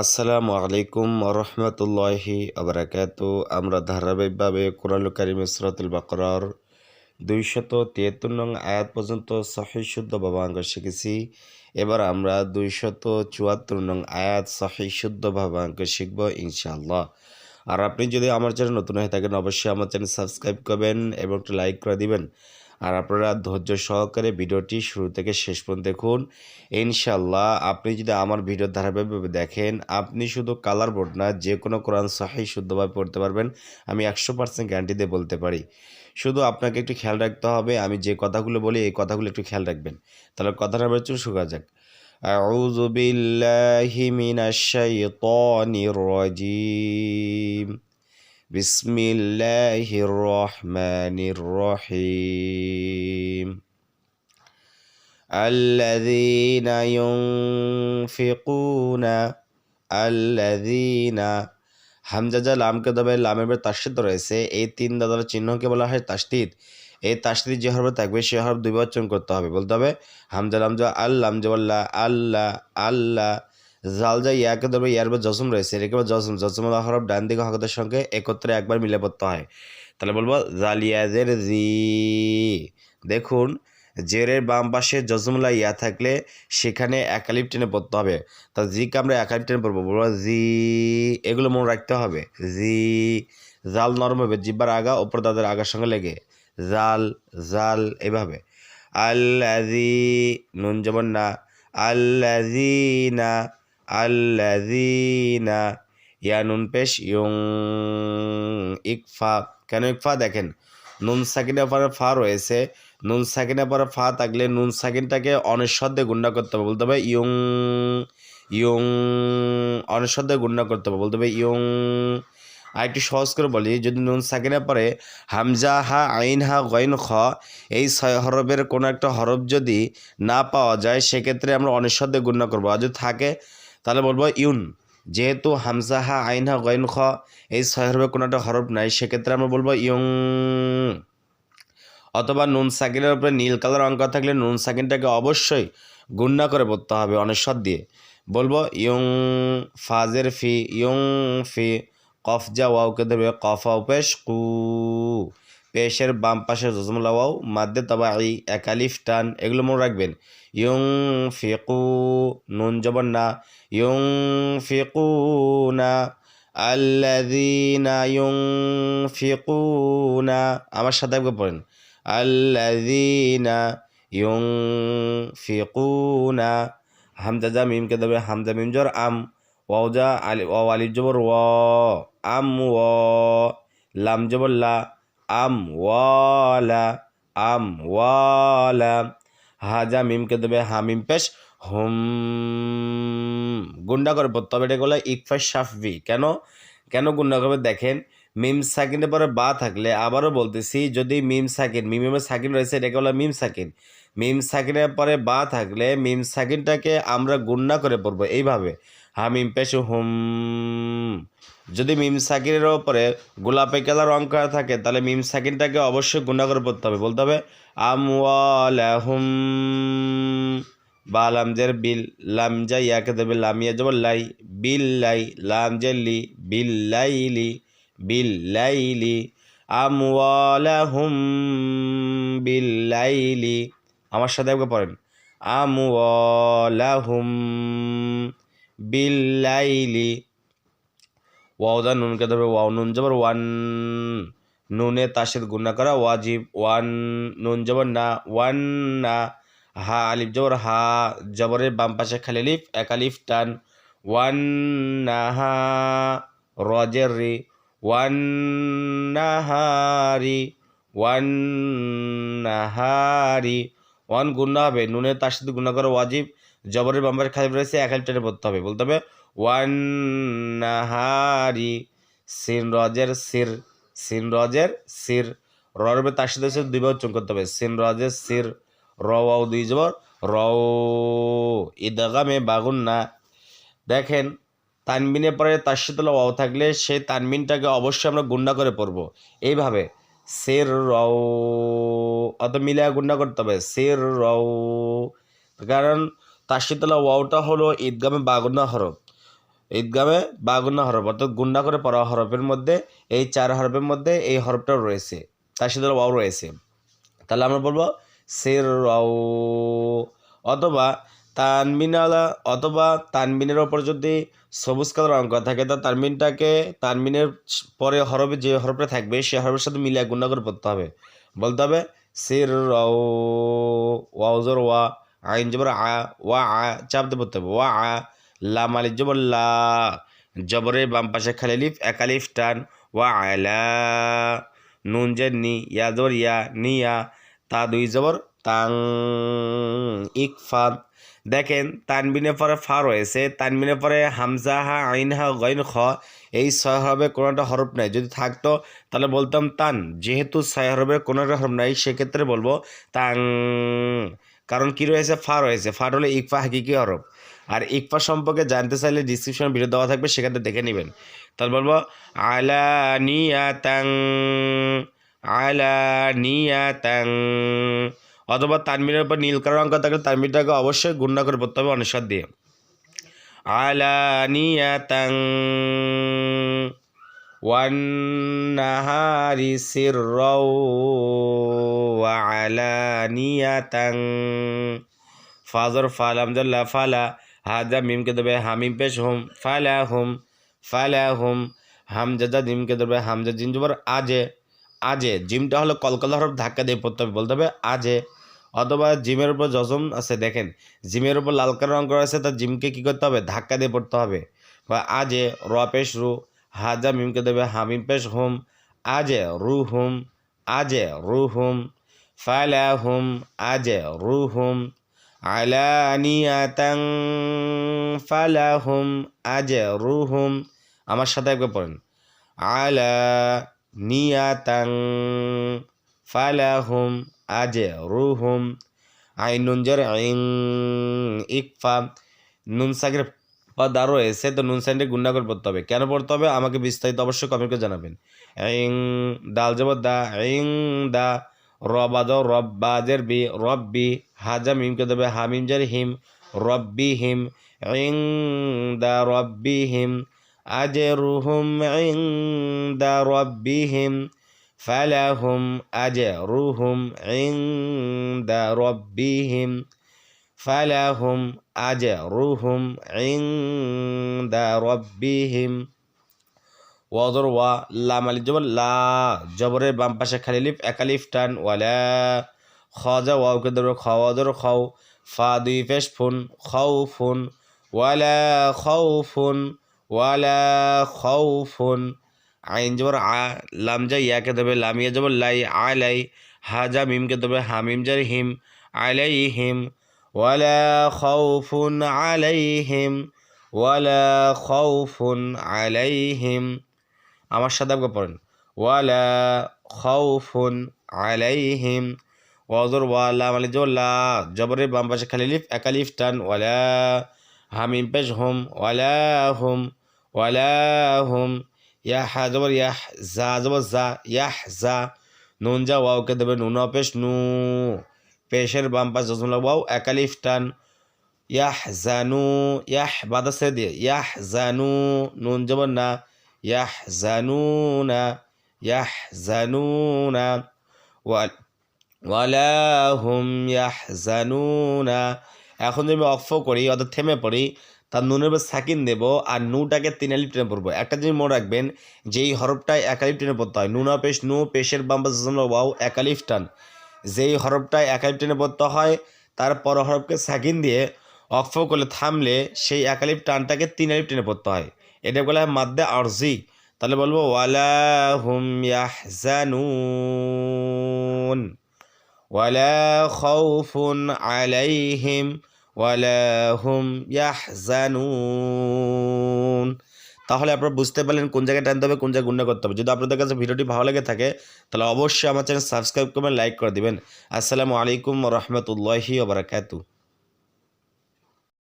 আসসালামু আলাইকুম রহমতুল্লাহি আবরাকাত আমরা ধারাবাহিকভাবে কোরআন কারিম ইসরাতুল বাকরার দুইশত তিয়াত্তর নং আয়াত পর্যন্ত সহি শুদ্ধ ভাবাঙ্গ শিখেছি। এবার আমরা দুইশত চুয়াত্তর নং আয়াত সহি শুদ্ধ ভাবাঙ্ক শিখব ইনশাআল্লাহ। আর আপনি যদি আমার চ্যানেল নতুন হয়ে থাকেন, অবশ্যই আমার চ্যানেল সাবস্ক্রাইব করবেন এবং একটু লাইক করে দিবেন। আর আপনারা ধৈর্য সহকারে ভিডিওটি শুরু থেকে শেষ পর্যন্ত দেখুন ইনশাল্লাহ আপনি যদি আমার ভিডিও ধারাবাহিকভাবে দেখেন আপনি শুধু কালার বোর্ড না যে কোনো কোরআন সাহি শুদ্ধভাবে পড়তে পারবেন আমি একশো পার্সেন্ট গ্যারান্টি দিয়ে বলতে পারি শুধু আপনাকে একটু খেয়াল রাখতে হবে আমি যে কথাগুলো বলি এই কথাগুলো একটু খেয়াল রাখবেন তাহলে কথাটা এবার চুল শুকা যাক أعوذ بالله من الشيطان الرجيم بسم الله الرحمن الرحيم الذين ينفقون الذين হামজা যা লামকে দবে লামের বের তাসিদ রয়েছে এই তিন দাদার চিহ্নকে বলা হয় তাসদিদ এই তাসদিদ যে হরফে থাকবে সে হরফ দুই বচন করতে হবে বলতে হবে হামজা লামজা আল্লাহ আল্লাহ আল্লাহ আল্লাহ জালজা ইয়াকে ধরবে, ইয়ার বা জসম রয়েছে। এটাকে বা জসম জসম হরফ, ডান দিকে হকতের সঙ্গে একত্রে একবার মিলে পড়তে হয়। তাহলে বলব জালিয়াজের জি। দেখুন, জেরের বাম পাশে জজমুল্লা ইয়া থাকলে সেখানে একালিপ টেনে পড়তে হবে। তা জিকে আমরা একালিপ টেনে পড়ব, বলব জি, এগুলো মনে রাখতে হবে। জি, জাল নরম হবে, জিব্বার আগা, ওপর দাদের আগার সঙ্গে লেগে। জাল জাল, এভাবে। আল্লাজি নুন যেমন না। আল্লাজিনা আল্লাজিনা ইয়া নুন পেশ ইয়ং ইকফা। কেন ইকফা? দেখেন, নুন সাকিনের পরে ফা রয়েছে। নুন সাকিনের পরে ফা থাকলে নুন সাকিনটাকে অনিঃশব্দে গুন্ডা করতে হবে। বলতে হবে ইয়ং ইয়ং অনিঃশব্দে গুন্ডা করতে হবে। বলতে হবে ইয়ং। আর একটু সহজ করে বলি, যদি নুন সাকিনের পরে হামজা হা, আইন হা গইন খ, এই ছয় হরফের কোনো একটা হরফ যদি না পাওয়া যায়, সেক্ষেত্রে আমরা অনিঃশব্দে গুণ্য করব। আর যদি থাকে তাহলে বলব ইউন। যেহেতু হামজা হা আইন হা গইন খ, এই হরফের কোনো একটা হরফ নাই, সেক্ষেত্রে আমরা বলব ইয়ং অথবা নুন সাকিনের উপরে নীল কালার অঙ্ক থাকলে নুন সাকিনটাকে অবশ্যই গুন্না করে পড়তে হবে অনেশ্বর দিয়ে। বলব ইয়ং ফাজের ফি ইয়ং ফি, কফ যা ওয়াওকে দেবে কফ পেশ কু। পেশের বাম পাশে জজমুলা ওয়াও মাদ্দে আই একালিফ টান, এগুলো মনে রাখবেন। ইয়ং ফেকু নুন জবন না। ইয়ং ফেকু না আল্লাযীনা ইউনফিকুনা, আমার সাথে একবার পড়েন। আল্লাযীনা ইউনফিকুনা, হামজা যা মিমকে দেবে, হামজা মিম জর, আম ওয়াওজা আলি, ওয়াও আলিফ জবর, ওয়া, আম, ওয়া, লাম জবর, লা। আম ওয়ালা আম ওয়ালা হাজা মিমকে দেবে হামিম পেশ। হুম, গুন্ডা করে পড়তে হবে এটা বলে ইকফা শাফবি। কেন? কেন গুন্ডা করবে? দেখেন, মিম সাকিনের পরে বা থাকলে আবারও বলতেছি, যদি মিম সাকিন, মিমের সাকিন রয়েছে, এটাকে বলে মিম সাকিন। মিম সাকিনের পরে বা থাকলে মিম সাকিনটাকে আমরা গুন্ডা করে পড়ব এইভাবে। হামিম পেশ, হুম। যদি মিম সাকিনের ওপরে গোলাপে কালার করা থাকে, তাহলে মিম সাকিনটাকে অবশ্যই গুন্ডা করে পড়তে হবে। বলতে হবে, আমওয়ালাহুম বা লামজের বিল লামজা ইয়াকে দেবে লামিয়া যাব লাই বিল লাই লামজের লি বিল লাইলি বিল লাইলি আমওয়ালাহুম বিল লাইলি। আমার সাথে একবার পড়েন, আমওয়ালাহুম বিল লাইলি ওয়াওদা নুনকে ধরবে ওয়াও নুন জবর ওয়ান নুনে তাসের গুণা করা ওয়াজিব ওয়ান নুন জবর না ওয়ান না হা আলিফ জবর হা জবরের বাম পাশে খালি লিফ এক আলিফ টান ওয়ান নাহা রজের রি ওয়ান নাহারি ওয়ান নাহারি ওয়ান গুণা হবে নুনের তার সাথে গুণা করা ওয়াজিব জবরের বাম পাশে খালি রয়েছে, এক আলিফ পড়তে হবে। বলতে হবে, ওয়ান সিন রজের সির, সিন রজের সির রবে তার সাথে দুইবার উচ্চারণ করতে হবে। সিন রজের সির রওয়াও দুই জবর, রও ঈদগামে বাগুন না দেখেন, তানবিনের পরে তার সাথে ওয়াও থাকলে সেই তানবিনটাকে অবশ্যই আমরা গুন্ডা করে পড়ব। এইভাবে, সের, রও অত মিলিয়ে গুন্ডা করতে হবে। সের, রও, কারণ সাথে ওয়াওটা হলো ঈদগামে বাগুন্না হরফ। ঈদগামে বা গুন্না হরফ, অর্থাৎ গুন্ডা করে পড়া হরফের মধ্যে, এই চার হরফের মধ্যে এই হরফটাও রয়েছে সাথে ওয়াও রয়েছে। তাহলে আমরা বলব সের রাও অথবা তানমিনালা, অথবা তানমিনের ওপর যদি সবুজ কালার অঙ্ক থাকে, তা তানমিনটাকে তানমিনের পরে হরফে যে হরফটা থাকবে, সে হরফের সাথে মিলিয়ে গুণা করে পড়তে হবে। বলতে হবে সির ওয়াউজর ওয়া আইন জবর আ, ওয়া, আ চাপতে পড়তে হবে ওয়া, আ, লা মালিক জবর লা। জবরের বাম পাশে খালি লিফ একালিফ টান, ওয়া আলা নুন যে নি, ইয়া জবর ইয়া নিয়া তা দুই জবর, তাং ইকফা দেখেন, তানবিনের পরে ফা রয়েছে, তানবিনের পরে হামজা হা, আইন হা, গইন খ, এই ছয় হরবে কোনো একটা হরফ নাই। যদি থাকতো, তাহলে বলতাম তান। যেহেতু ছয় হরবে কোনো একটা হরফ নাই, সেক্ষেত্রে বলব তাং কারণ কি রয়েছে? ফা রয়েছে। ফা হলে ইকফা হাকিকি হরফ আর ইকফা সম্পর্কে জানতে চাইলে ডিসক্রিপশন ভিডিও দেওয়া থাকবে, সেখানে দেখে নেবেন। তাহলে বলব, আলা নিয়া তাং আলা নিয়া তাং অথবা তানমিনের উপর নীল কালার অঙ্ক থাকলে তানমিনটাকে অবশ্যই গুণনা করে পড়তে হবে অনুসার দিয়ে। আলা নিয়া তাং ওয়ান্নাহারি সিররাও, ওয়া আলানিয়াতাং ফাজর ফালাম জাল্লা ফালা হাজা মিমকে দেবে হামিম পেশ হুম ফালা হুম ফালা হুম হামজাজা জিমকে দেবে হামজা জিম জবর আজে আজে জিমটা হলো কলকলা হরফ ধাক্কা দিয়ে পড়তে হবে, বলতে হবে আজে। অথবা জিমের উপর জজম আছে, দেখেন। জিমের উপর লাল কালার রং করা আছে, তার জিমকে কী করতে হবে? ধাক্কা দিয়ে পড়তে হবে। বা আজে, র পেশ রু। হাজা মিমকে দেবে হামিম পেশ হুম। আজে, রু হুম। আজে, রু হুম। ফালা হুম আজে রু হুম আলানিয়াতাং ফালা হুম আজে রু হুম আমার সাথে একবার পড়েন। আলা নিয়াতাং ফালাহুম আজে রুহুম আইন নুনজের আইন ইকফা নুন সাগের পদ আরও এসে তো নুন সাইনটা গুন্ডা করে পড়তে হবে। কেন পড়তে হবে? আমাকে বিস্তারিত অবশ্যই কমেন্ট জানাবেন। আইং দাল যাব দা আইং দা রবাদ রব্বাজের বি, রব্বি, হাজা মিমকে দেবে? হামিম জের হিম, রব্বি হিম ইং দা রব্বি হিম, আজরুহুম ইং দা রব্বি হিম, ফালাহুম আজরুহুম ইং দা রব্বি হিম, ফালাহুম আজরুহুম ইং দা রব্বি হিম। ওয়াদর ওয়া, লাম আলিফ জবর, লা জবরের বাম পাশে খালি লিফ একালিফ টান, ওয়ালা খজা ওয়াউকে ধরো খাওয়াদর খাও। ফা, দুই, ফেস, ফুন, খাও, ফুন, ওয়ালা খাও, ফুন, ওয়ালা খাউফুন আইন জবর, আ, লাম যা, ইয়াকে দেবে লামিয়া জবর, লাই আলাই হাজা মিমকে দেবে হামিম জার হিম আলাই হিম। ওয়ালা খাউফুন আলাইহিম ওয়ালা খাউফুন আলাইহিম আমার সাথে আপনি পড়েন। ওয়ালা খাউফুন আলাইহিম, ওয়াজর ওয়ালা মানে জোল্লা জবরের বাম পাশে খালি লিফ একালিফ টান, ওয়ালা হামিম পেশ হুম, ওয়ালা হুম ওয়ালা হুম ইয়াহ জবর ইয়াহ জা, জবর জা ইয়াহ জা, নুন যা ওয়াওকে দেবে নুন পেশ নু, পেশের বাম পাশ জজমলা ওয়াও একালিফ টান ইয়াহ জানু ইয়াহ বাদা সে দিয়ে ইয়াহ জানু নুন জবর না ওয়ালা হুম ইয়াহ জানু না এখন যদি আমি অফ করি, অর্থাৎ থেমে পড়ি, তার নুনের উপর সাকিন দেব আর নুটাকে তিন আলিপ টেনে পড়ব। একটা জিনিস মনে রাখবেন, যেই হরফটায় একালিপ টেনে পড়তে হয়, নুনা পেশ, নু পেশের বাম্বা ওয়াও একালিফ টান। যেই হরফটায় একালিপ টেনে পড়তে হয়, তার পর হরফকে সাকিন দিয়ে অক্ফ করলে, থামলে সেই একালিপ টানটাকে তিন আলিপ টেনে পড়তে হয়। এটা বলা হয় মাদ্দে আরজি। তাহলে বলব, ওয়ালা হুম ইয়াহজানুন। ওয়ালা খাউফুন আলাইহিম। ওয়ালা হুম ইয়াহজানুন। তাহলে আপনারা বুঝতে পারলেন কোন জায়গায় টানতে হবে, কোন জায়গায় গুণা করতে হবে। যদি আপনাদের কাছে ভিডিওটি ভালো লেগে থাকে, তাহলে অবশ্যই আমার চ্যানেল সাবস্ক্রাইব করবেন, লাইক করে দিবেন। আসসালামু আলাইকুম রহমতুল্লাহি ওবরাকাতু